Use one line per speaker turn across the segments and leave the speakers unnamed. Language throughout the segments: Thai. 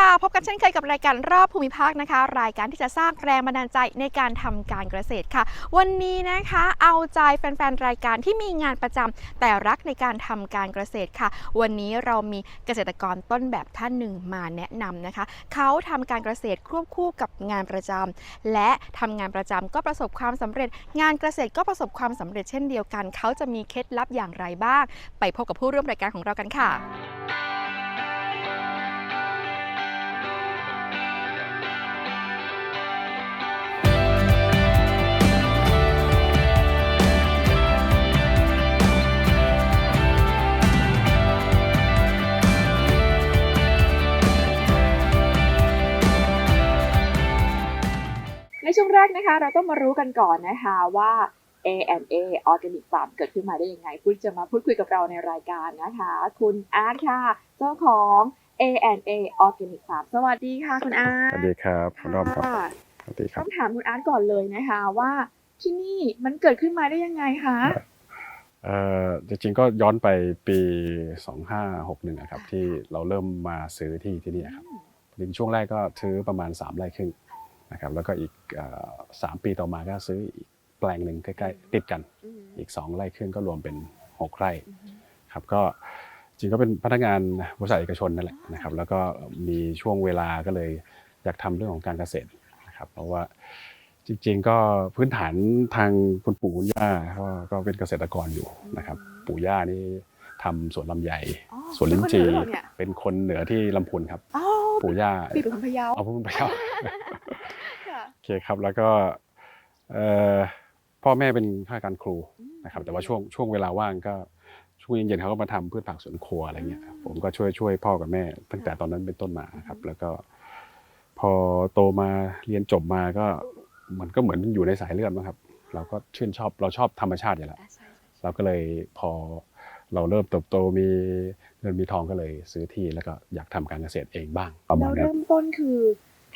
ค่ะ พบกันเช่นเคยกับรายการรอบภูมิภาคนะคะ รายการที่จะสร้างแรงบันดาลใจในการทำการเกษตรค่ะ วันนี้นะคะเอาใจแฟนๆ รายการที่มีงานประจำแต่รักในการทำการเกษตรค่ะ วันนี้เรามีเกษตรกรต้นแบบท่านหนึ่งมาแนะนำนะคะ เขาทำการเกษตรควบคู่กับงานประจำและทำงานประจำก็ประสบความสำเร็จ งานเกษตรก็ประสบความสำเร็จเช่นเดียวกัน เขาจะมีเคล็ดลับอย่างไรบ้าง ไปพบกับผู้ร่วมรายการของเรากันค่ะ นช่วงแรกนะคะเราต้องมารู้กันก่อนนะคะว่า A&A Organic Farm เกิดขึ้นมาได้ยังไงพูดจะมาพูดคุยกับเราในรายการนะคะ คุณอาร์ตค่ะ เจ้าของ A&A Organic Farm สวัสดีค่ะคุณอาร์ต
สวัสดีครับคุณรอบครับ
ค่ะ
สวัสดีครับ
ต้องถามคุณอาร์ตก่อนเลยนะคะว่าที่นี่มันเกิดขึ้นมาได้ยังไงคะ
เอ่อจริงๆก็ย้อนไปปี 2561นะครับที่เราเริ่มมาซื้อที่ที่นี่ครับจริงๆช่วงแรกก็ซื้อประมาณ 3 ไร่ครึ่ง นะครับแล้วก็อีกเอ่อสามปีต่อมาก็ซื้ออีกแปลงหนึ่งใกล้ๆติดกัน
อืม
อีก 2 ไร่ครึ่งก็รวมเป็น 6 ไร่ครับก็จริงก็เป็นพนักงานบริษัทเอกชนนั่นแหละนะครับแล้วก็มีช่วงเวลาก็เลยอยากทำเรื่องของการเกษตรนะครับเพราะว่าจริงๆก็พื้นฐานทางคุณปู่คุณย่าก็ก็เป็นเกษตรกรอยู่นะครับปู่ย่านี่ทำสวนลำไย
อ๋อ
สวนลิ้นจี่
เป็นคนเหนือเหรอเนี่ย
เป็นคนเหนือที่ลำพูนครับ
อ๋อ
ปู่ย่า
ปีเป็นคนพะเยา
เอาพูดไปครับ
ค่ะ
โอเคครับ แล้วก็เอ่อพ่อแม่เป็นข้าราชการครูนะครับ แต่ว่าช่วงช่วงเวลาว่างก็ช่วงเย็นๆเขาก็มาทำพืชผักสวนครัวอะไรเงี้ยครับผมก็ช่วยช่วยพ่อกับแม่ ตั้งแต่ตอนนั้นเป็นต้นมาครับ แล้วก็ พอโตมาเรียนจบมาก็มันก็เหมือนอยู่ในสายเลือดนะครับ เราก็ชื่นชอบเราชอบธรรมชาติอยู่แล้ว
อะใช่ใช่
เราก็เลยพอเราเริ่มเติบโตมีเงินมีทองก็เลยซื้อที่แล้วก็อยากทำการเกษตรเองบ้างประมา
เรา
ณนั้น
เริ่มต้นคือ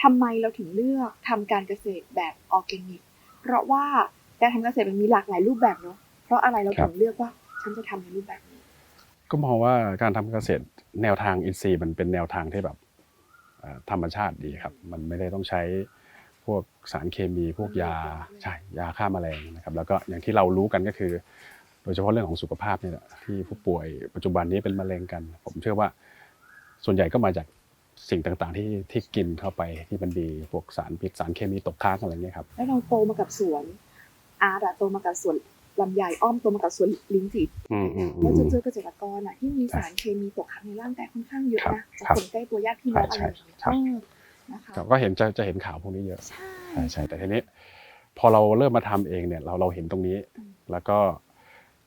ทำไมเราถึงเลือกทำการเกษตรแบบออร์แกนิก เพราะว่าการทำเกษตรมันมีหลากหลายรูปแบบเนาะ เพราะอะไรเราถึงเลือกว่าฉันจะทำในรูปแบบนี้
ก็มองว่าการทำเกษตรแนวทางอินทรีย์มันเป็นแนวทางที่แบบธรรมชาติดีครับ มันไม่ได้ต้องใช้พวกสารเคมีพวกยาใช่ยาฆ่าแมลงนะครับ แล้วก็อย่างที่เรารู้กันก็คือ โดยเฉพาะเรื่องของสุขภาพนี่แหละที่ผู้ป่วยปัจจุบันนี้เป็นมะเร็งกัน ผมเชื่อว่าส่วนใหญ่ก็มาจาก สิ่งต่างๆที่ที่กินเข้าไปที่มันดีพวกสารพิษสารเคมีตกค้างอะไรเงี้ยครับ
แล้วเราโตมากับสวนอาร์ตอะโตมากับสวนลำไยอ้อมโตมากับสวนลิ้นจี่
อืมอืมอื
แล้ว
ม
จะเจอเกษตรกรอะที่มีสารเคมีตกค้างในร่างกายค่อนข้างเยอะ
ครับ
นะจาก
ครับ
คนใกล้ตัวญาติพี่น้อง
ใช่
อะไรอย่างเงี้ย
ใช่
เออนะคะ
ครับก็เห็นจะจะเห็นข่าวพวกนี้เยอะ
ใช่
ใช่ใช่แต่ทีนี้ พอเราเริ่มมาทำเองเนี่ยเราเราเห็นตรงนี้
อืม
แล้วก็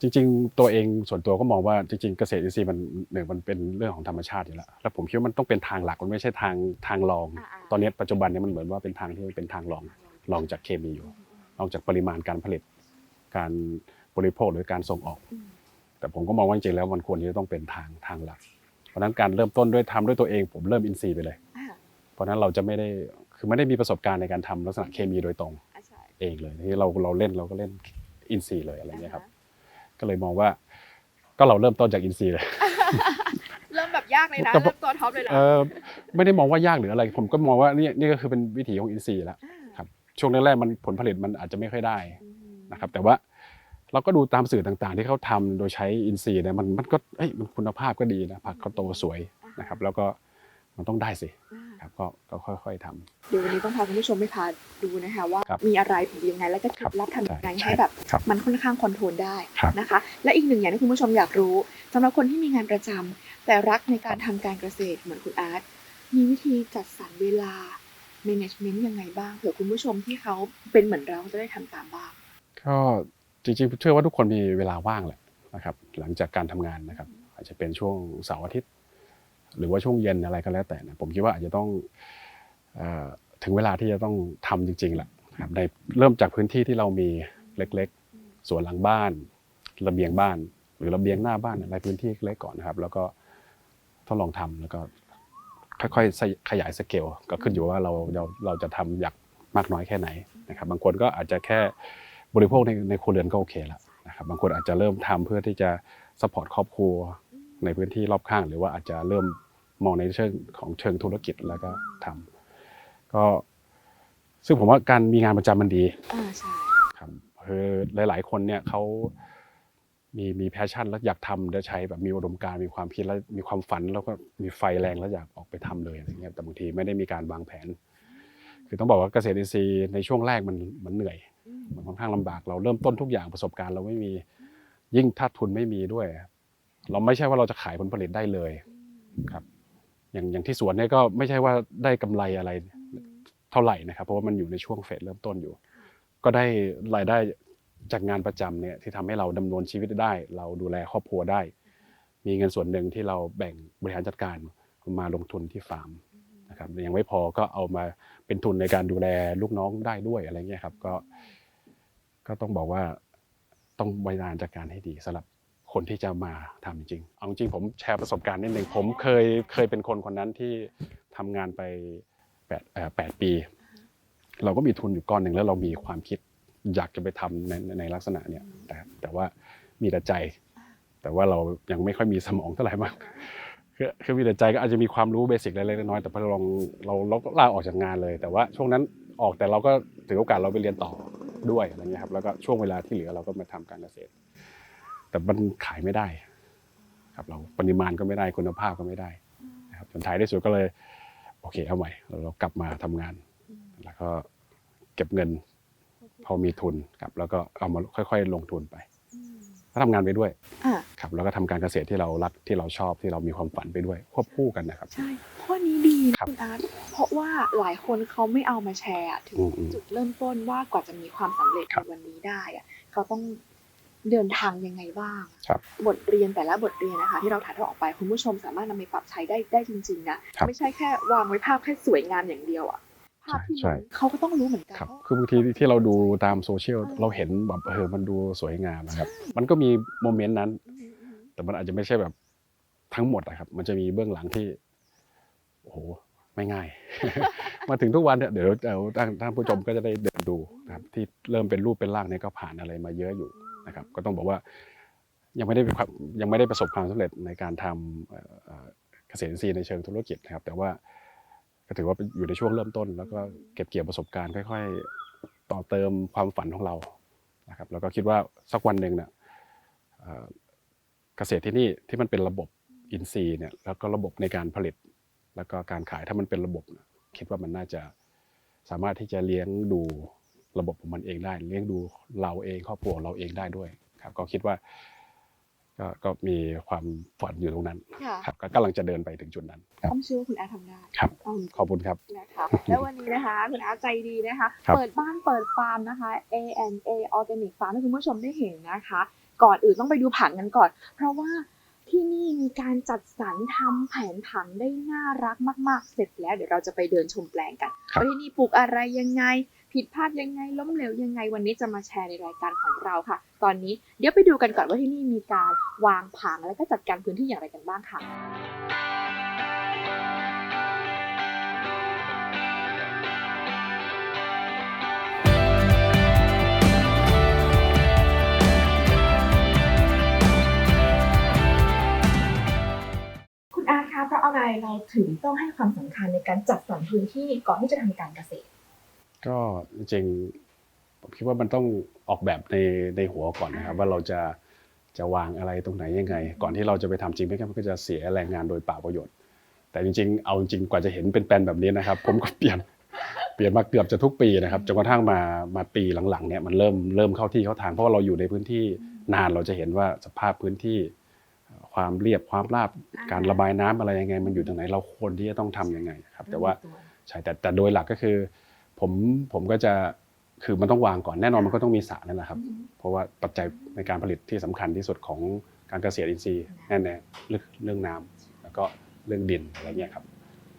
จริง ๆ ตัวเองส่วนตัวก็มองว่าจริงๆเกษตรอินทรีย์มันหนึ่งมันเป็นเรื่องของธรรมชาติอยู่แล้วแล้วผมคิดว่ามันต้องเป็นทางหลักมันไม่ใช่ทางทางรอง
อ่าๆ
ตอนนี้ปัจจุบันเนี่ยมันเหมือนว่าเป็นทางที่เป็นทางรองรองจากเคมีอยู่รองจากปริมาณการผลิต การบริโภคหรือการส่งออก
อืม
แต่ผมก็มองว่าจริงๆแล้วมันควรที่จะต้องเป็นทางทางหลัก เพราะฉะนั้นการเริ่มต้นด้วยทำด้วยตัวเองผมเริ่มอินทรีย์ไปเลย
อ่า
เพราะฉะนั้นเราจะไม่ได้คือไม่ได้มีประสบการณ์ในการทำลักษณะเคมีโดยตรง
อ่าใช่
เองเลยที่เราเราเล่นเราก็เล่นอินซีย์เลยอะไรเงี้ยครับ ก็เลยมองว่าก็เราเริ่มต้นจากอินซีย์เลย
เริ่มแบบยากเลยนะ
ก็
เริ่มตัวท็อปเลยนะ
เออไม่ได้มองว่ายากหรืออะไร ผมก็มองว่านี่นี่ก็คือเป็นวิถีของอินซีย์แล้ว
อ่า
ครับช่วงแรกๆมันผลผลิตมันอาจจะไม่ค่อยได้
อืม
นะครับ แต่ว่าเราก็ดูตามสื่อต่างๆ ที่เขาทำโดยใช้อินทรีย์เนี่ยมันมันก็เอ้ยมันคุณภาพก็ดีนะผักเขาโตสวยนะครับ แล้วก็มันต้องได้สิ ครับก็ก็ค่อยๆทำ
เดี๋ยววันนี้ต้องพาคุณผู้ชมไปพาดูนะคะว่า
ครับ
มีอะไรถึงยังไงแล้วก็เคล็ดลับทำยังไง
ใช่
ให้แบบ
ครับ
มันค่อนข้างคอนโทรลได้
ครับ
นะคะ และอีกหนึ่งอย่างที่คุณผู้ชมอยากรู้สำหรับคนที่มีงานประจำแต่รักในการทำการเกษตรเหมือนคุณอาร์ตมีวิธีจัดสรรเวลา management ยังไงบ้างเผื่อคุณผู้ชมที่เขาเป็นเหมือนเราจะได้ทำตามบ้าง
ก็จริงๆเชื่อว่าทุกคนมีเวลาว่างแหละนะครับ หลังจากการทำงานนะครับ อาจจะเป็นช่วงเสาร์อาทิตย์ หรือว่าช่วงเย็นอะไรก็แล้วแต่นะผมคิดว่าอาจจะต้องถึงเวลาที่จะต้องทำจริงๆแหละนะครับในเริ่มจากพื้นที่ที่เรามีเล็กๆสวนหลังบ้าน ระเบียงบ้าน หรือระเบียงหน้าบ้านอะไรพื้นที่เล็กก่อนนะครับ แล้วก็ทดลองทำแล้วก็ค่อยๆขยายสเกลก็ขึ้นอยู่ว่าเราเราเราจะทำอยากมากน้อยแค่ไหนนะครับ บางคนก็อาจจะแค่บริโภคในในครัวเรือนก็โอเคแล้วนะครับบางคนอาจจะเริ่มทำเพื่อที่จะสปอร์ตครอบครัว ในพื้นที่รอบข้าง หรือว่าอาจจะเริ่มมองในเชิงของเชิงธุรกิจแล้วก็ทำก็ซึ่งผมว่าการมีงานประจำมันดี
อ่าใช่
ครับคือหลาย ๆ คนเนี่ยเขามีมีแพชชั่นแล้วอยากทำแล้วใช้แบบมีอุดมการณ์มีความคิดแล้วมีความฝันแล้วก็มีไฟแรงแล้วอยากออกไปทำเลยอะไรเงี้ยแต่บางทีไม่ได้มีการวางแผน คือต้องบอกว่าเกษตรอินทรีย์ในช่วงแรกมันมันเหนื่อย มันค่อนข้างลำบากเราเริ่มต้นทุกอย่างประสบการณ์เราไม่มียิ่งถ้าทุนไม่มีด้วย เราไม่ใช่ว่าเราจะขายผลผลิตได้เลยครับ อย่างอย่างที่สวนเนี่ยก็ไม่ใช่ว่าได้กำไรอะไรเท่าไหร่นะครับ เพราะว่ามันอยู่ในช่วงเฟสเริ่มต้นอยู่ ก็ได้รายได้จากงานประจำเนี่ยที่ทำให้เราดำเนินชีวิตได้ เราดูแลครอบครัวได้ มีเงินส่วนหนึ่งที่เราแบ่งบริหารจัดการมาลงทุนที่ฟาร์มนะครับยังไม่พอก็เอามาเป็นทุนในการดูแลลูกน้องได้ด้วยอะไรเงี้ยครับ ก็ ก็ต้องบอกว่าต้องบริหารจัดการให้ดีสำหรับ คนที่จะมาทำจริง เอาจริงผมแชร์ประสบการณ์นิดหนึ่งผมเคยเคยเป็นคนคนนั้นที่ทำงานไปแปดแปดปี เราก็มีทุนอยู่ก้อนหนึ่งแล้วเรามีความคิดอยากจะไปทำในในลักษณะเนี้ยแต่แต่ว่ามีแต่ใจ แต่ว่าเรายังไม่ค่อยมีสมองเท่าไหร่มากคือคือมีแต่ใจก็อาจจะมีความรู้เบสิกเล็กๆน้อยๆแต่พอเราลองเราเราก็ลาออกจากงานเลย แต่ว่าช่วงนั้นออกแต่เราก็ถือโอกาสเราไปเรียนต่อด้วยอะไรเงี้ยครับแล้วก็ช่วงเวลาที่เหลือเราก็มาทำการเกษตร แต่มันขายไม่ได้ครับเราปริมาณก็ไม่ได้คุณภาพก็ไม่ได้นะครับจนท้ายที่สุดก็เลย โอเคเอาใหม่เราเรากลับมาทำงาน แล้วก็เก็บเงิน พอมีทุนครับ แล้วก็เอามาค่อย ๆ ลงทุนไปก็ทำงานไปด้วย
อ่า
ครับแล้วก็ทำการเกษตรที่เรารักที่เราชอบที่เรามีความฝันไปด้วยควบคู่กันนะครับ
ใช่ข้อนี้ดีนะครับคุณอาร์ตเพราะว่าหลายคนเขาไม่เอามาแชร์อะถึง
อืมอืม
จุดเริ่มต้นว่ากว่าจะมีความสำเร็จ
ครั
ใน
บ
วันนี้ได้อะเขาต้อง เดินทางยังไงบ้าง
ครับ
บทเรียนแต่ละบทเรียนนะคะ ที่เราถ่ายทอดออกไปคุณผู้ชมสามารถนำไปปรับใช้ได้ได้จริงๆนะ
ครับ
ไม่ใช่แค่วางไว้ภาพแค่สวยงามอย่างเดียวอะภาพที่
ใช่
มันเขาก็ต้องรู้เหมือนกัน
ครับ
ว่า
คือบางทีที่เราดูตามโซเชียลเราเห็นแบบเออมันดูสวยงามนะครับ มันก็มีโมเมนต์นั้น
อืมอืม
แต่มันอาจจะไม่ใช่แบบทั้งหมดอะครับ มันจะมีเบื้องหลังที่โอ้โหไม่ง่าย มาถึงทุกวันเนี่ยเดี๋ยวเดี๋ยวท่านท่านผู้ชมก็จะได้เดินดูนะครับที่เริ่มเป็นรูปเป็นร่างเนี่ยก็ผ่านอะไรมาเยอะอยู่ นะครับก็ต้องบอกว่ายังไม่ได้เป็นความยังไม่ได้ประสบความสำเร็จในการทำเกษตรอินทรีย์ในเชิงธุรกิจนะครับ แต่ว่าก็ถือว่าอยู่ในช่วงเริ่มต้น แล้วก็เก็บเกี่ยวประสบการณ์ค่อย ๆ ต่อเติมความฝันของเรานะครับแล้วก็คิดว่าสักวันหนึ่งเนี่ยเกษตรที่นี่ที่มันเป็นระบบอินทรีย์เนี่ยแล้วก็ระบบในการผลิต แล้วก็การขายถ้ามันเป็นระบบ คิดว่ามันน่าจะสามารถที่จะเลี้ยงดู ระบบของมันเองได้ เลี้ยงดูเราเองครอบครัวเราเองได้ด้วยครับ ก็คิดว่าก็ก็มีความฝันอยู่ตรงนั้น
ค่ะ
ครับก็กำลังจะเดินไปถึงจุดนั้นครับ
ต้องเชื่อว่าคุณอาร์ตทำได้
ครับ
เอาจริงๆ
ขอบคุณครับ
นะคะแล้ววันนี้นะคะคุณอาใจดีนะคะ
ครับ
เปิดบ้านเปิดฟาร์มนะคะ A A Organic Farm ให้คุณผู้ชมได้เห็นนะคะ ก่อนอื่นต้องไปดูผังกันก่อน เพราะว่าที่นี่มีการจัดสรรทำแผนผังได้น่ารักมาก ๆ เสร็จแล้วเดี๋ยวเราจะไปเดินชมแปลงกัน
ครับ
ว่าที่นี่ปลูกอะไรยังไง ผิดพลาดยังไงล้มเหลวยังไงวันนี้จะมาแชร์ในรายการของเราค่ะ ตอนนี้เดี๋ยวไปดูกันก่อนว่าที่นี่มีการวางผังแล้วก็จัดการพื้นที่อย่างไรกันบ้างค่ะคุณอาคะเพราะอะไรเราถึงต้องให้ความสำคัญในการจัดสรรพื้นที่ก่อนที่จะทำการเกษตร
ก็จริงผมคิดว่ามันต้องออกแบบในในหัวก่อนนะครับ ว่าเราจะจะวางอะไรตรงไหนยังไง ก่อนที่เราจะไปทำจริงไม่งั้นมันก็จะเสียแรงงานโดยเปล่าประโยชน์ แต่จริง ๆ เอาจริงกว่าจะเห็นเป็นแปลนแบบนี้นะครับ ผมก็เปลี่ยนเปลี่ยนมาเกือบจะทุกปีนะครับจนกระทั่งมามาปีหลังๆเนี่ยมันเริ่มเริ่มเข้าที่เข้าทางเพราะว่าเราอยู่ในพื้นที่นานเราจะเห็นว่าสภาพพื้นที่ความเรียบความราบการระบายน้ำอะไรยังไง มันอยู่ตรงไหนเราควรที่จะต้องทำยังไงครับ แต่ว่าใช่แต่แต่โดยหลักก็คือ ผมผมก็จะคือมันต้องวางก่อนแน่นอนมันก็ต้องมีสระนั่นแหละครับ เพราะว่าปัจจัยในการผลิตที่สำคัญที่สุดของการเกษตรอินทรีย์แน่ๆเรื่องเรื่องน้ำแล้วก็เรื่องดินอะไรเงี้ยครับ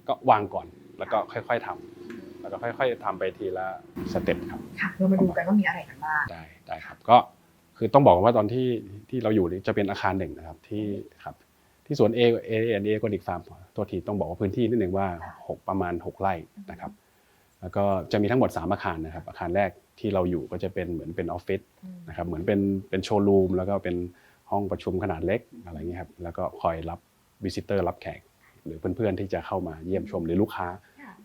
ก็วางก่อนแล้วก็ค่อยๆทำแล้วก็ค่อยๆทำไปทีละสเต็ปครับ
ค่ะเรามาดูกันว่ามีอะไรกันบ้าง
ได้ได้ครับก็คือต้องบอกว่าตอนที่ที่เราอยู่นี่จะเป็นอาคารหนึ่งนะครับที่ครับที่สวนเอเอเอเอโกนิกฟาร์มตัวทีต้องบอกว่าพื้นที่นิดหนึ่งว่าหกประมาณ 6 ไร่นะครับ แล้วก็จะมีทั้งหมด 3 อาคารนะครับ อาคารแรกที่เราอยู่ก็จะเป็นเหมือนเป็นออฟฟิศนะครับ เหมือนเป็นเป็นโชว์รูมแล้วก็เป็นห้องประชุมขนาดเล็กอะไรเงี้ยครับ แล้วก็คอยรับวิสิเตอร์รับแขก หรือเพื่อนๆที่จะเข้ามาเยี่ยมชมหรือลูกค้า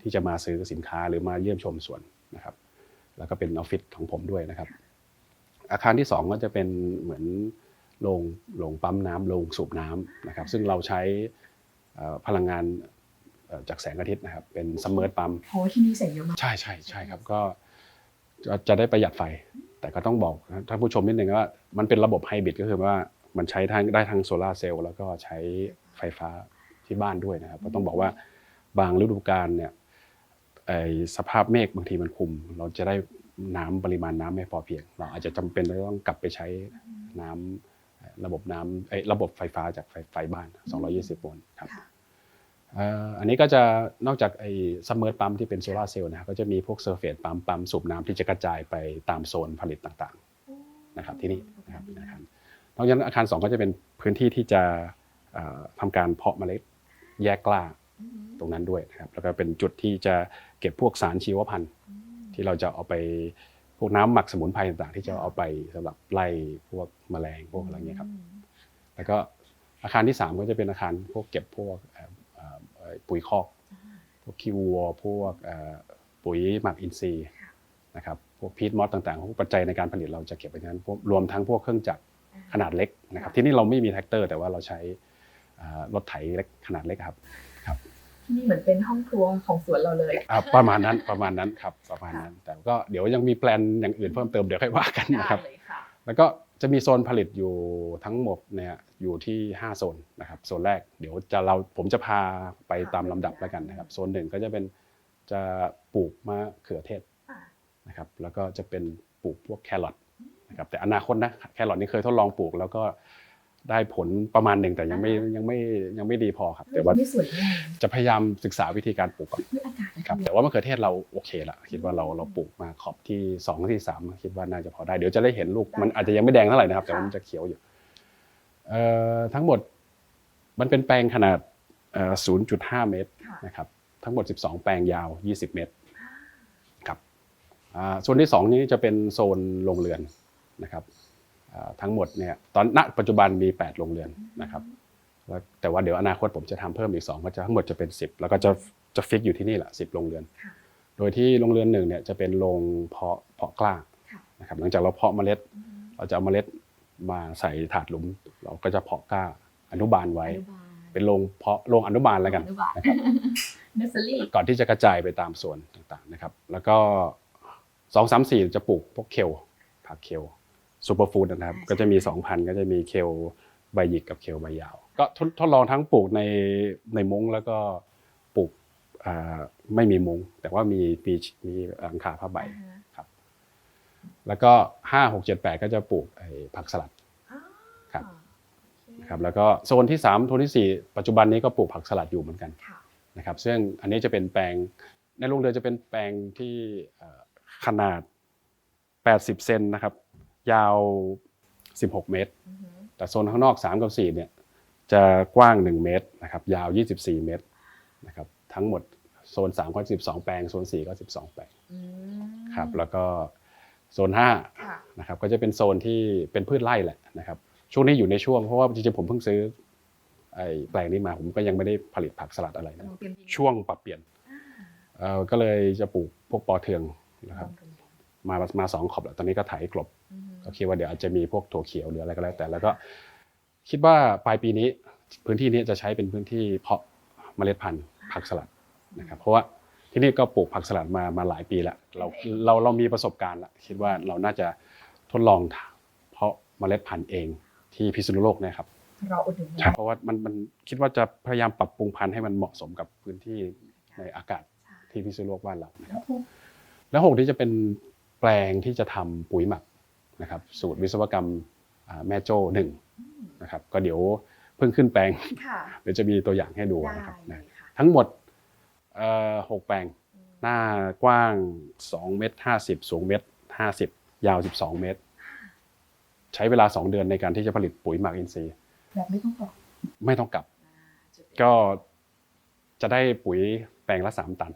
ที่จะมาซื้อสินค้าหรือมาเยี่ยมชมสวนนะครับ แล้วก็เป็นออฟฟิศของผมด้วยนะครับ อาคารที่ 2 ก็จะเป็นเหมือนโรงโรงปั๊มน้ำโรงสูบน้ำนะครับ ซึ่งเราใช้เอ่อพลังงานเอ่อ จากแสงอาทิตย์นะครับเป็นซัมเมอร์ปั๊ม
เพราะว่าที่นี่แสงเยอะมาก
ใช่ใช่ใช่ครับก็จะจะได้ประหยัดไฟ แต่ก็ต้องบอกนะท่านผู้ชมนิดนึงว่ามันเป็นระบบไฮบริดก็คือว่ามันใช้ทั้งได้ทั้งโซลาร์เซลล์แล้วก็ใช้ไฟฟ้าที่บ้านด้วยนะครับก็ต้องบอกว่าบางฤดูกาลเนี่ยไอ้สภาพเมฆบางทีมันคุม เราจะได้น้ำปริมาณน้ำไม่พอเพียง เราอาจจะจำเป็นต้องกลับไปใช้น้ำเอ่อระบบน้ำเอ้ยระบบไฟฟ้าจากไฟไฟบ้าน 220 โวลต์ครับ
ค่ะ
เอ่ออันนี้ก็จะนอกจากไอ้ซัมเมอร์ปั๊มที่เป็นโซลาร์เซลล์นะครับก็จะมีพวกเซอร์เฟสปั๊มปั๊มสูบน้ำที่จะกระจายไปตามโซนผลิตต่างๆนะครับที่นี่นะครับอาคารนอกจากนั้นอาคาร 2 ก็จะเป็นพื้นที่ที่จะเอ่อทำการเพาะเมล็ดแยกกล้าตรงนั้นด้วยนะครับแล้วก็เป็นจุดที่จะเก็บพวกสารชีวพันธุ์ ที่เราจะเอาไปพวกน้ำหมักสมุนไพรต่างๆ ที่จะเอาไปสำหรับไล่พวกแมลงพวกอะไรเงี้ยครับแล้วก็อาคารที่ 3 ก็จะเป็นอาคารพวกเก็บพวก ปุ๋ยคอกพวกขี้วัวพวกเอ่อปุ๋ยหมักอินทรีย์นะครับพวกพีทมอสต่างๆพวกปัจจัยในการผลิตเราจะเก็บไว้ในนั้นพวกรวมทั้งพวกเครื่องจักรขนาดเล็กนะครับ ที่นี่เราไม่มีแท็กเตอร์ แต่ว่าเราใช้เอ่อรถไถเล็กขนาดเล็กครับ
ที่นี่เหมือนเป็นห้องครัวของสวนเราเลย
อ่าประมาณนั้นประมาณนั้นครับประมาณนั้น แต่ก็เดี๋ยวยังมีแปลนอย่างอื่นเพิ่มเติมเดี๋ยวค่อยว่ากันนะครับ
ได้เลยค่ะ
แล้วก็ จะมีโซนผลิตอยู่ทั้งหมดเนี่ยอยู่ที่ 5 โซนนะครับโซนแรกเดี๋ยวจะเราผมจะพาไปตามลำดับแล้วกันนะครับ โซนหนึ่งก็จะเป็นจะปลูกมะเขือเทศนะครับแล้วก็จะเป็นปลูกพวกแครอทนะครับแต่อนาคตนะแครอทนี่เคยทดลองปลูกแล้วก็ ได้ผลประมาณหนึ่งแต่ยังไม่ยังไม่ยังไม่ดีพอครับ แต่ว่า
ไม่สวยงาม
จะพยายามศึกษาวิธีการปลูกก่อน
ด้วยอากาศนะ
ครั
คะ
บแต่ว่ามะเขือเทศเราโอเคละคิดว่าเราเราปลูกมาขอบที่สองที่สามคิดว่าน่าจะพอได้เดี๋ยวจะได้เห็นลูกมันอาจจะยังไม่แดงเท่าไหร่นะครับ แต่ว่ามันจะเขียวอยู่เอ่อทั้งหมดมันเป็นแปลงขนาดเอ่อ0.5 เมตร
ค่ะ
นะครับทั้งหมด 12 แปลงยาว 20 เมตรครับอ่าโซนที่ 2 นี้จะเป็นโซนโรงเรือนนะครับอ่า ทั้งหมดเนี่ยตอนณปัจจุบันมี 8 โรงเรือนนะครับแล้วแต่ว่าเดี๋ยวอนาคตผมจะทำเพิ่มอีก2ก็จะทั้งหมดจะเป็น 10 แล้วก็จะจะฟิกอยู่ที่นี่แหละ10 โรงเรือน
ค่ะ
โดยที่โรงเรือนหนึ่งเนี่ยจะเป็นโรงเพาะเพาะกล้า
ค่ะ
นะครับหลังจากเราเพาะเมล็ด เราจะเอาเมล็ดมาใส่ถาดหลุม เราก็จะเพาะกล้าอนุบาลไว้
อนุบาล
เป็นโรงเพาะโรงอนุบาลแล้วกัน
อนุบาล
นะครับ
เนสเซอรี่
ก่อนที่จะกระจายไปตามส่วนต่างๆนะครับ แล้วก็สองสามสี่จะปลูกพวกเคลผักเคล ซูเปอร์ฟู้ดนะครับ ก็จะมีสองพันก็จะมีเคลใบหยิกกับเคลใบยาว ก็ทดทดลองทั้งปลูกในในมุ้งแล้วก็ปลูกอ่าไม่มีมุ้ง แต่ว่ามีมีมีหลังคาผ้าใบครับ แล้วก็ห้าหกเจ็ดแปดก็จะปลูกไอ้ผักสลัดครับนะครับ แล้วก็โซนที่สามโซนที่สี่ปัจจุบันนี้ก็ปลูกผักสลัดอยู่เหมือนกัน
ค่ะ
นะครับ ซึ่งอันนี้จะเป็นแปลงในโรงเรือนจะเป็นแปลงที่เอ่อขนาด 80 เซนนะครับ ยาว 16 เมตร
อือหือ
แต่โซนข้างนอก 3 กับ 4 เนี่ย จะกว้าง 1 เมตรนะครับ ยาว 24 เมตรนะครับ ทั้งหมดโซน3ก็12 แปลง โซน 4 ก็ 12 แปลง
อืม
ครับ แล้วก็โซน
ค่ะ
5นะครับ ก็จะเป็นโซนที่เป็นพืชไร่แหละนะครับ ช่วงนี้อยู่ในช่วงเพราะว่าจริงๆผมเพิ่งซื้อไอ้แปลงนี้มาผมก็ยังไม่ได้ผลิตผักสลัดอะไรนะ
กำลังเตรียมดิน
ช่วงปรับเปลี่ยน
อ่า
เอ่อก็เลยจะปลูกพวกปอเทืองนะครับ
ลองดู
มามาสองขอบแล้วตอนนี้ก็ไถกลบ
อืม
ก็คิดว่าเดี๋ยวอาจจะมีพวกถั่วเขียวหรืออะไรก็แล้วแต่แล้วก็ คิดว่าปลายปีนี้พื้นที่นี้จะใช้เป็นพื้นที่เพาะเมล็ดพันธุ์ผักสลัดนะครับเพราะว่าที่นี่ก็ปลูกผักสลัดมามาหลายปีแล้วเราเราเรามีประสบการณ์แล้วคิดว่าเราน่าจะทดลองเพาะเมล็ดพันธุ์เองที่พิษณุโลกเนะครับ
เราอุดหนุน
ใช่เพราะว่ามันมันคิดว่าจะพยายามปรับปรุงพันธุ์ให้มันเหมาะสมกับพื้นที่ในอากาศที่พิษณุโลกบ้านเรานะครับแล้วหกที่จะเป็นแปลงที่จะทำปุ๋ยหมัก นะครับสูตรวิศวกรรมอ่าแม่โจ้หนึ่งนะครับก็เดี๋ยวเพิ่งขึ้นแปลง
ค่ะ
เดี๋ยวจะมีตัวอย่างให้ดู
ได้
นะครับ
เล
นะ
ยค่ะ
ทั้งหมดเอ่อหกแปลงหน้ากว้าง2เมตร50 สูงเมตร50 ยาว 12 เมตร ใช้เวลา 2 เดือนในการที่จะผลิตปุ๋ยหมักอินทรีย์
แบบไม่ต้องกรอก
ไม่ต้องกลับ ก็จะได้ปุ๋ยแปลงละ 3 ตัน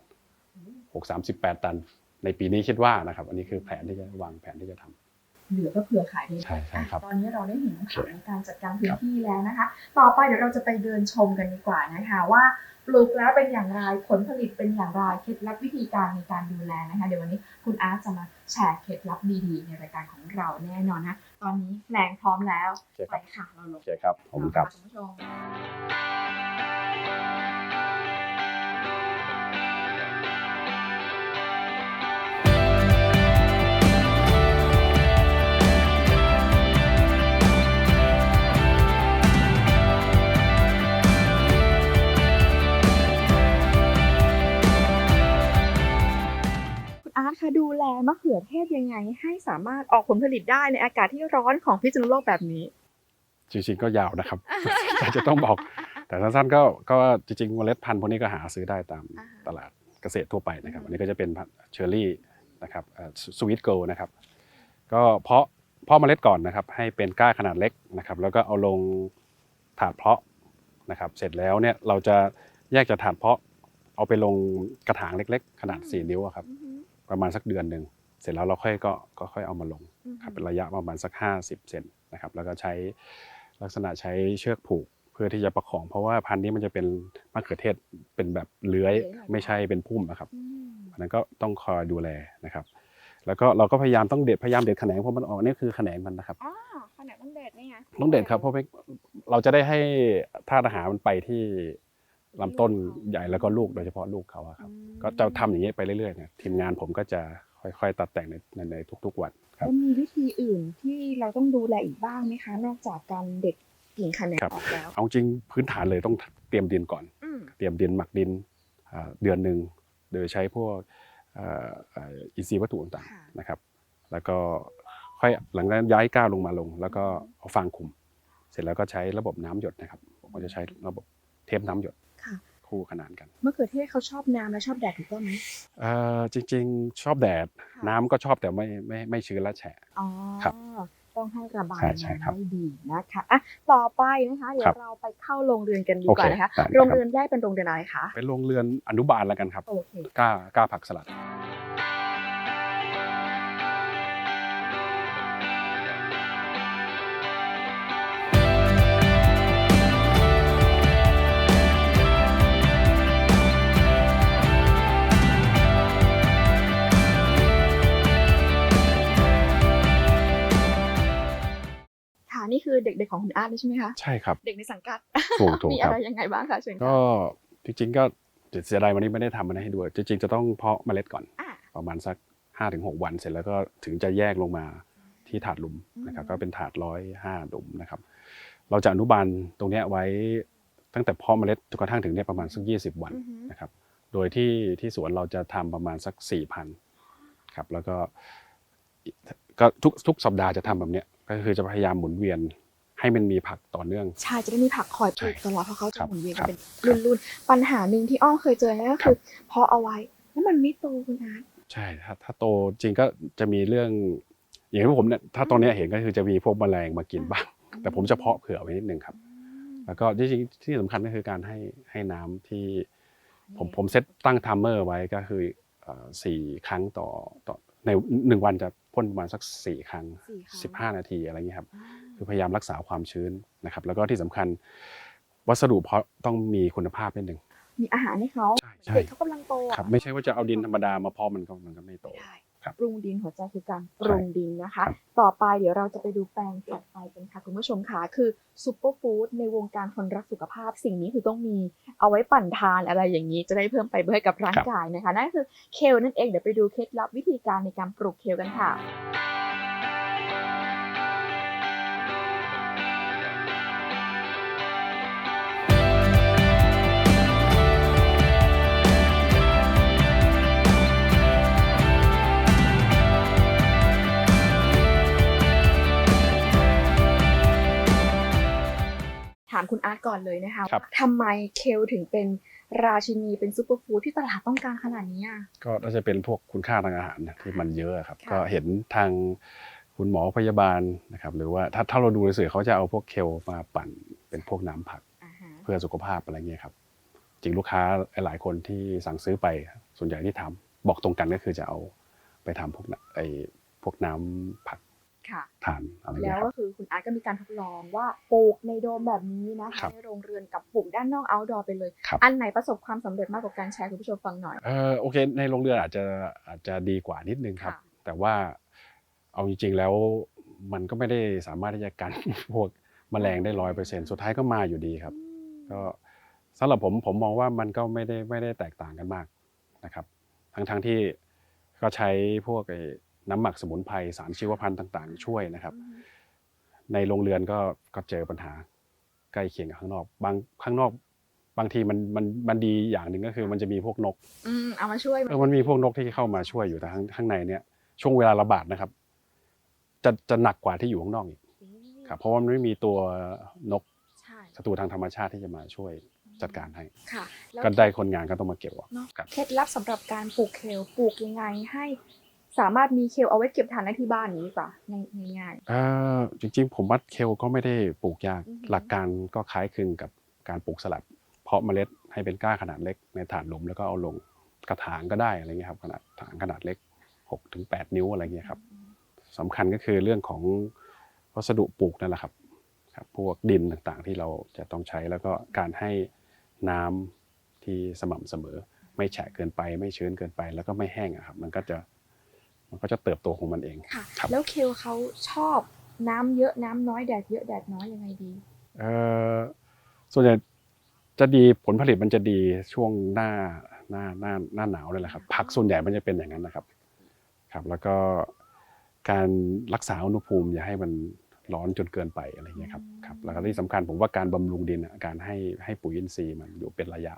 6 38 ตัน ในปีนี้คิดว่านะครับ อันนี้คือแผนที่จะวางแผนที่จะทำ
เหลือก็เผื่อขายได้
ใช่ใช่ครับ
ตอนนี้เราได้เห็นผัง
โอเค
ในการจัดการพื้นที่แล้วนะคะ ต่อไปเดี๋ยวเราจะไปเดินชมกันดีกว่านะคะว่าปลูกแล้วเป็นอย่างไรผลผลิตเป็นอย่างไรเคล็ดลับวิธีการในการดูแลนะคะ เดี๋ยววันนี้คุณอาร์ตจะมาแชร์เคล็ดลับดีๆ ในรายการของเราแน่นอนนะ ตอนนี้แปลงพร้อมแล้ว
โอเคค
ไป
รับ
ค่ะเราล
โองเคครับขอบคุณครับ
คุณผู้ชม
คุณอาร์ตคะดูแลมะเขือเทศยังไง ให้สามารถออกผลผลิตได้ในอากาศที่ร้อนของพิษณุโลกแบบนี้
จริงๆก็ยาวนะครับแต่จะต้องบอก แต่สั้นๆก็ก็จริงๆเมล็ดพันธุ์พวกนี้ก็หาซื้อได้ตาม
อ่า
ตลาดเกษตรทั่วไปนะครับ
อืม
อันนี้ก็จะเป็นเชอร์รี่นะครับสวีทเกิลนะครับ ก็เพาะเพาะเมล็ดก่อนนะครับ ให้เป็นก้าขนาดเล็กนะครับ แล้วก็เอาลงถาดเพาะนะครับ เสร็จแล้วเนี่ยเราจะแยกจากถาดเพาะเอาไปลงกระถางเล็ก ๆ ขนาด 4 นิ้วอะครับ ประมาณสักเดือนหนึ่งเสร็จแล้วเราค่อยก็ก็ค่อยเอามาลงครับเป็นระยะประมาณสัก 50เซนนะครับแล้วก็ใช้ลักษณะใช้เชือกผูกเพื่อที่จะประคอง เพราะว่าพันธุ์นี้มันจะเป็นมะเขือเทศเป็นแบบเลื้อย
เลื้อยหน่อย
ไม่ใช่เป็นพุ่มนะครับอันนั้นก็ต้องคอยดูแลนะครับ แล้วก็เราก็พยายามต้องเด็ดพยายามเด็ดแขนงเพราะมันออกนี่คือแขนงมันนะครับ
อ๋อขนาดต้องเด็ดนี่ไง
ต้องเด็ดครับเพราะไม่เราจะได้ให้ธาตุอาหารมันไปที่ ลำต้นใหญ่แล้วก็ลูกโดยเฉพาะลูกเขาอะครับ ก็จะทำอย่างนี้ไปเรื่อยๆเนี่ยทีมงานผมก็จะค่อยๆ ตัดแต่งในในในทุกๆวันครับ
แล้วมีวิธีอื่นที่เราต้องดูแลอีกบ้างไหมคะ นอกจากการเด็ดกิ่งแขนง
ครับ
ออกแล้ว
เอาจริงพื้นฐานเลยต้องเตรียมดินก่อน
อืม
เตรียมดินหมักดินอ่าเดือนหนึ่งโดยใช้พวกเอ่อเอ่ออินทรีย์วัตถุต่าง
ค่ะ
ๆนะครับ แล้วก็ค่อยหลังจากนั้นย้ายก้าวลงมาลง แล้วก็เอาฟางคลุม เสร็จแล้วก็ใช้ระบบน้ำหยดนะครับผมก็จะใช้ระบบเทปน้ำหยด
ค่ะ
คู่ขนานกัน
มะเขือเทศเขาชอบน้ำและชอบแดดถูกต้องไหม
เอ่อจริงๆชอบแดด
ค่ะ
น้ำก็ชอบแต่ไม่ไม่ไม่ชื้นและแฉะ
อ๋อ
ครับ
ต้องให้ระบาย
ใช่ใช่ครับ
น้ำได้ดีนะคะอะต่อไปนะคะเดี๋ย
ครั
ว
บ
เราไปเข้าโรงเรือนกันดี
โอก
ว่า
เค
นะคะ
ได้ครับ
โรงเรือนแรกเป็นโรงเรือนอะไรคะ
เป็นโรงเรือนอนุบาลแล้วกันครับ
โอเค
กล้ากล้าผักสลัด
นี่คือเด็กๆของคุณอาร์ตเลยใช่ไหมคะ
ใช่ครับ
เด็กในสังกัด
ถูกถูก
มี
ค
อะ
รับ
ไรยังไงบ้างคะเชิญ
ก็
ค่ะ
จริงๆก็เสียดายวันนี้ไม่ได้ทำมันให้ดูจริงๆจะต้องเพาะเมล็ดก่อน
อะ
ประมาณสัก5-6 วันเสร็จแล้วก็ถึงจะแยกลงมาที่ถาดหลุมนะครับ
อืม
ก็เป็นถาดร้อยห้าหลุมนะครับ เราจะอนุบาลตรงเนี้ยไว้ตั้งแต่เพาะเมล็ดจนกระทั่งถึงเนี่ยประมาณสัก20 วัน
อือฮึ
นะครับ โดยที่ที่สวนเราจะทำประมาณสัก4,000ครับแล้วก็ ก็ทุกทุกสัปดาห์จะทำแบบเนี้ยก็คือจะพยายามหมุนเวียนให้มันมีผักต่อเนื่อง
ใช่จะได้มีผักคอยปลูก
ใช่
ตลอดเพราะเขา
ค
จะ
รับ
หมุนเวียน
ครั
กับนเป็นรุ่นๆปัญหาหนึ่งที่อ้อมเคยเจอนั่นก็คือเพาะเอาไว้แล้วมันไม่โตคุณอาร์ต
ใช่ถ้าถ้าโตจริงก็จะมีเรื่อง อย่างที่ผมเนี่ยถ้าตอนเนี้ยเห็นก็คือจะมีพวกแมลงมากินบ้าง แต่ผมจะเพาะเผื่อไว้นิดนึงครับ แล้วก็จริงๆที่สำคัญก็คือการให้ให้น้ำที่ผมผมเซตตั้งไทัมเมอร์ไว้ก็คือเอ่อสี่ครั้งต่อต่อในหนึ่งวันจะ พ่นประมาณสักสี่ครั้ง
สี่ครั้ง
สิบห้านาทีอะไรเงี้ยครับคือพยายามรักษาความชื้นนะครับ แล้วก็ที่สำคัญวัสดุเพาะต้องมีคุณภาพนิดนึง
มีอาหารให้เขา
ใช่ใช่
เด็กเขากำลังโตอะ
ครับไม่ใช่ว่าจะเอาดินธรรมดามาเพาะมันก็มันก็ไม่โต
ไม่ได้
ครับ
ปรุงดินหัวใจคือการปรุงดินนะคะ
ครับ
ต่อไปเดี๋ยวเราจะไปดูแปลงถัดไปกันค่ะคุณผู้ชมค่ะคือซูเปอร์ฟู้ดในวงการคนรักสุขภาพ สิ่งนี้คือต้องมีเอาไว้ปั่นทานอะไรอย่างนี้ จะได้เพิ่มไฟเบอร์ให้กับร่างกายนะคะนั่นก็คือเคลนั่นเองเดี๋ยวไปดูเคล็ดลับวิธีการในการปลูกเคลกันค่ะ คุณอาร์ตก่อนเลยนะคะ
ครับ
ทำไมเคลถึงเป็นราชินีเป็นซูเปอร์ฟู้ดที่ตลาดต้องการขนาดนี้อะ
ก็น่าจะเป็นพวกคุณค่าทางอาหารนะที่มันเยอะครับ
ค่ะ
ก็เห็นทางคุณหมอพยาบาลนะครับ หรือว่าถ้าถ้าเราดูในสื่อเขาจะเอาพวกเคลมาปั่นเป็นพวกน้ำผัก
อ่าฮะ
เพื่อสุขภาพอะไรเงี้ยครับ จริงลูกค้าหลายคนที่สั่งซื้อไปส่วนใหญ่ที่ทำบอกตรงกันก็คือจะเอาไปทำพวกน้ำไอ้พวกน้ำผัก
ค่ะ
ทานอะไร
แล้
เงี้
วย
ครั
ก็
บ
คือคุณอาร์ตก็มีการทดลองว่าปลูกในโดมแบบนี้นะ
ครั
คะ
บ
ในโรงเรือนกับปลูกด้านนอก outdoor ไปเลย
ครับ
อันไหนประสบความสำเร็จมากกว่าการแชร์คุณผู้ชมฟังหน่อย
เออโอเคในโรงเรือนอาจจะอาจจะดีกว่านิดนึงครับ
ค่ะ
แต่ว่าเอาจริงๆแล้วมันก็ไม่ได้สามารถที่จะกัน พวกแมลงได้ร้อยเปอร์เซ็นสุดท้ายก็มาอยู่ดีครับ ก็สำหรับผมผมมองว่ามันก็ไม่ได้ไม่ได้แตกต่างกันมากนะครับ ทั้งทั้งที่ก็ใช้พวกไอ้ น้ำหมักสมุนไพรสารชีวพันธุ์ต่างๆ ช่วยนะครับ ในโรงเรือนก็ก็เจอปัญหาใกล้เคียงกับข้างนอก บางข้างนอก บางทีมันมันมันดีอย่างหนึ่งก็คือมันจะมีพวกนก
อืมเอามาช่วย
เออมันมีพวกนกที่เข้ามาช่วยอยู่แต่ข้างข้างในเนี่ยช่วงเวลาระบาดนะครับ จะจะหนักกว่าที่อยู่ข้างนอกอีกครับเพราะว่ามันไม่มีตัวนก
ใช่
ศัตรูทางธรรมชาติที่จะมาช่วยจัดการให้
ค่ะแล้ว
ก็ได้คนงานก็ต้องมาเก็บออก
เนาะ
ครับ
เคล็ดลับสำหรับการปลูกเคลปลูกยังไงให้ สามารถมีเคลเอาไว้เก็บทานได้ที่บ้านอย่างนี้ดีกว่าง่าย
เอ่อจริงๆ ผมว่าเคลก็ไม่ได้ปลูกยาก
อือหือ
หลักการก็คล้ายคลึงกับการปลูกสลัด เพาะเมล็ดให้เป็นก้าขนาดเล็กในถาดหลุมแล้วก็เอาลงกระถางก็ได้อะไรเงี้ยครับขนาดถางขนาดเล็ก6ถึง8นิ้วอะไรเงี้ยครับสำคัญก็คือเรื่องของวัสดุปลูกนั่นแหละครับครับพวกดินต่างๆที่เราจะต้องใช้แล้วก็การให้น้ำที่สม่ำเสมอ ไม่แฉะเกินไปไม่ชื้นเกินไปแล้วก็ไม่แห้งอะครับมันก็จะ มันก็จะเติบโตของมันเอง
ๆค่ะ
ครับ
แล้วเคลเขาชอบน้ำเยอะน้ำน้อยแดดเยอะแดดน้อยยังไงดี
เอ่อส่วนใหญ่จะดีผลผลิตมันจะดีช่วงหน้าหน้าหน้าหน้าหนาวเลยแหละครับผักส่วนใหญ่มันจะเป็นอย่างนั้นนะครับ ครับ แล้วก็การรักษาอุณหภูมิอย่าให้มันร้อนจนเกินไปอะไรเงี้ยครับครับแล้วก็ที่สำคัญผมว่าการบำรุงดินอะการให้ให้ปุ๋ยอินทรีย์มันอยู่เป็นระยะ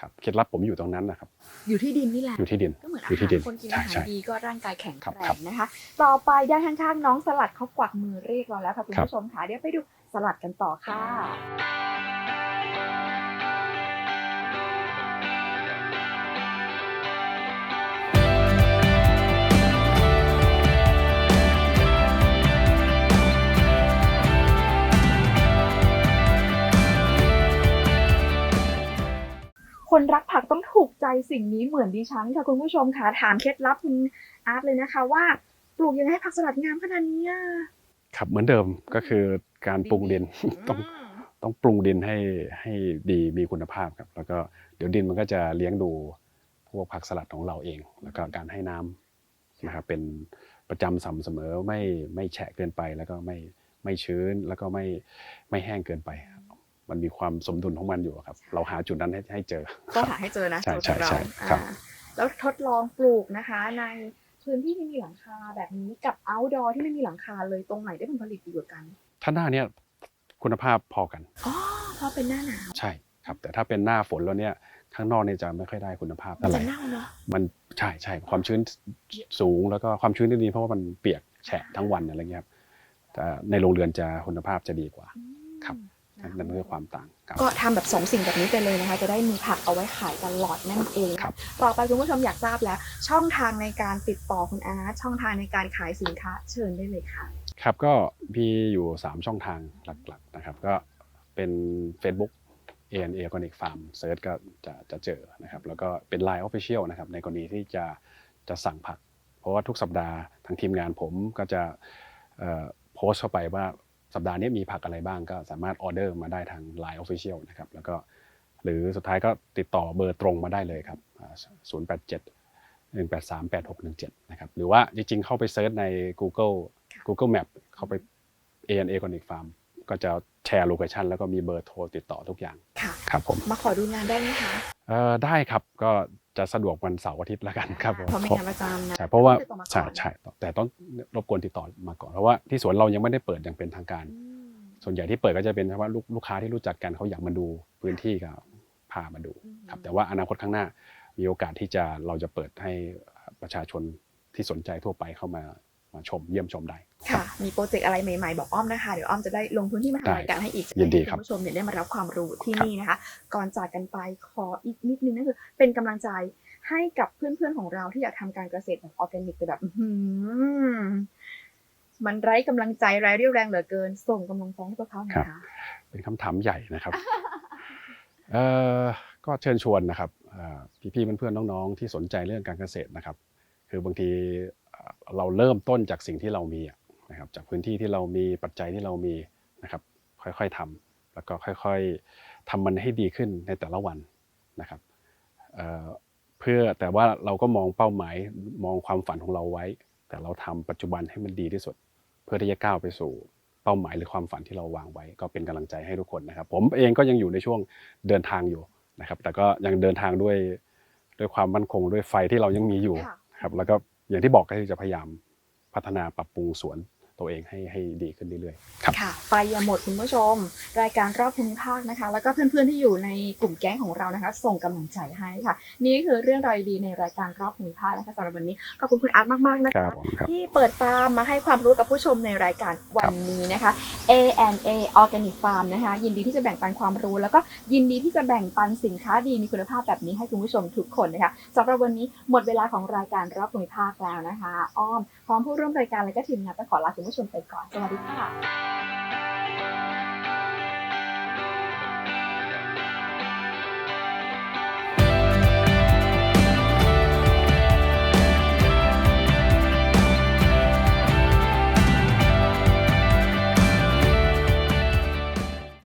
ครับเคล็ดลับผมอยู่ตรงนั้นนะครับ
อยู่ที่ดินนี่แหละ
อยู่ที่ดิน
ก็เหมือนอา
อยู่ที่
หาร
ดิน
คนกิน
ใช่
อาหาร
ใช่
ดีก็ร่างกายแข็ง
ครับ
แร
ครับ
งนะคะ ต่อไปด้านข้างๆน้องสลัดเขากวักมือเรียกเราแล้วค่ะคุณ
ครับ
ผู้ชมค่ะเดี๋ยวไปดูสลัดกันต่อค่ะ คนรักผักต้องถูกใจสิ่งนี้เหมือนดิฉันค่ะคุณผู้ชมค่ะถามเคล็ดลับคุณอาร์ตเลยนะคะว่าปลูกยังไงให้ผักสลัดงามขนาดนี้อะ
ครับเหมือนเดิมก็คือการปรุงดินต้อง
ม
ต้องปรุงดินให้ให้ดีมีคุณภาพครับ แล้วก็เดี๋ยวดินมันก็จะเลี้ยงดูพวกผักสลัดของเราเอง แล้วก็การให้น้ำนะครับเป็นประจำสม่ำเสมอไม่ไม่แฉะเกินไปแล้วก็ไม่ไม่ชื้นแล้วก็ไม่ไม่แห้งเกินไป มันมีความสมดุลของมันอยู่ครับ เราหาจุดนั้นให้ให้เจอ
ก็หาให้เจอนะ
ใช่
โจทย์ของเรา
ใช่ใช่ครับ
อ่าแล้วทดลองปลูกนะคะในพื้นที่ที่มีหลังคาแบบนี้กับ outdoor ที่ไม่มีหลังคาเลยตรงไหนได้ผลผลิตดีกว่ากัน
ถ้าหน้าเนี้ยคุณภาพพอกัน
อ๋อเพราะเป็นหน้าหนาว
ใช่ครับ แต่ถ้าเป็นหน้าฝนแล้วเนี่ยข้างนอกเนี่ยจะไม่ค่อยได้คุณภาพ
มัน
เท่าไห
จะ
ร่
เน่าเนาะ
มันใช่ใช่ความชื้นสูงแล้วก็ความชื้นที่ดีเพราะว่ามันเปียกแฉะทั้งวันอะไรเงี้ยครับแต่ในโรงเรือนจะคุณภาพจะดีกว่าครับ นั่นนั่นคือความต่างครับ
ก็ทำแบบสองสิ่งแบบนี้ไปเลยนะคะ จะได้มีผักเอาไว้ขายตลอดนั่นเอง
ครับ
ต่อไปคุณผู้ชมอยากทราบแล้ว ช่องทางในการติดต่อคุณอาร์ตช่องทางในการขายสินค้าเชิญได้เลยค่ะ
ครับก็มีอยู่ 3 ช่องทางหลักๆนะครับ ก็เป็น Facebook ANA Organic Farm เซิร์ชก็จะจะเจอนะครับ แล้วก็เป็น Line Official นะครับ ในกรณีที่จะจะสั่งผัก เพราะว่าทุกสัปดาห์ทางทีมงานผมก็จะเอ่อโพสต์เข้าไปว่า สัปดาห์นี้มีผักอะไรบ้างก็สามารถออเดอร์มาได้ทาง Line Official นะครับแล้วก็หรือสุดท้ายก็ติดต่อเบอร์ตรงมาได้เลยครับอ่า087 183 8617 นะครับ หรือว่าจริงๆ เข้าไปเซิร์ชใน Google Google Map เข้าไป ANA Connect Farm ก็จะแชร์โลเคชันแล้วก็มีเบอร์โทรติดต่อทุกอย่าง
ค่ะ
ครับผม
มาขอดูงานได้ไหมคะ
เอ่อได้ครับก็ จะสะดวกวันเสาร์อาทิตย์แล้วกันครับผม
เพราะมีงานประจำนะ
ใช่เพราะว่า
ติดต่อมาก่อน
ใช่ใช่แต่ต้องรบกวนติดต่อมาก่อนเพราะว่าที่สวนเรายังไม่ได้เปิดอย่างเป็นทางการ
อืม
ส่วนใหญ่ที่เปิดก็จะเป็นเฉพาะลูกลูกค้าที่รู้จักกันเขาอยากมาดูพื้นที่ก็พามาดูครับแต่ว่าอนาคตข้างหน้ามีโอกาสที่จะเราจะเปิดให้ประชาชนที่สนใจทั่วไปเข้ามา มาชมเยี่ยมชมได้
ค่ะ มีโปรเจกต์อะไรใหม่ๆ บอกอ้อมนะคะ เดี๋ยวอ้อมจะได้ลงพื้นที่มา
ได้
ทำรายการให้อีก
ยินดีครับ
ให้ณผู้ชมเนี่ยได้มารับความรู้ที่นี่นะคะ ก่อนจากกันไปขออีกนิดนึงนั่นคือเป็นกำลังใจให้กับเพื่อนๆของเราที่อยากทำการเกษตรแบบออร์แกนิกแต่แบบอื้อหือมันไร้กำลังใจไร้เรี่ยวแรงเหลือเกิน ส่งกำลังใจให้พวกเขาหน่อยค่ะ
เป็นคำถามใหญ่นะครับเอ่อก็เชิญชวนนะครับเอ่อพี่ๆเพื่อนๆน้องๆที่สนใจเรื่องการเกษตรนะครับ คือบางที เอ่อเราเริ่มต้นจากสิ่งที่เรามีอะนะครับจากพื้นที่ที่เรามีปัจจัยที่เรามีนะครับค่อยๆทำแล้วก็ค่อยๆทำมันให้ดีขึ้นในแต่ละวันนะครับเอ่อเพื่อแต่ว่าเราก็มองเป้าหมายมองความฝันของเราไว้ แต่เราทำปัจจุบันให้มันดีที่สุด เพื่อที่จะก้าวไปสู่เป้าหมายหรือความฝันที่เราวางไว้ ก็เป็นกำลังใจให้ทุกคนนะครับ ผมเองก็ยังอยู่ในช่วงเดินทางอยู่นะครับ แต่ก็ยังเดินทางด้วยด้วยความมั่นคงด้วยไฟที่เรายังมีอยู่
ค่ะ
ครับแล้วก็ อย่างที่บอกก็คือจะพยายามพัฒนาปรับปรุงสวน ตัวเองให้ให้ดีขึ้นเรื่อยๆครับ
ค่ะไฟอย่าหมดคุณผู้ชม รายการรอบภูมิภาคนะคะ แล้วก็เพื่อนๆที่อยู่ในกลุ่มแก๊งของเรานะคะ ส่งกำลังใจให้ค่ะ นี่คือเรื่องราวดีๆในรายการรอบภูมิภาคนะคะสำหรับวันนี้ขอบคุณคุณอาร์ตมากๆนะ
ครั
คะ
บผมครับ
ที่เปิดฟาร์มมาให้ความรู้กับผู้ชมในรายการวันนี้นะคะ A&A Organic Farm นะคะ ยินดีที่จะแบ่งปันความรู้ แล้วก็ยินดีที่จะแบ่งปันสินค้าดีมีคุณภาพแบบนี้ให้คุณผู้ชมทุกคนนะคะสำหรับวันนี้หมดเวลาของรายการรอบภูมิภาคแล้วนะคะ อ้อมพร้อมผู้ร่วมรายการและก็ทีมงานต้องขอลาคุณผู้ชมไปก่อน สวัสดีค่ะ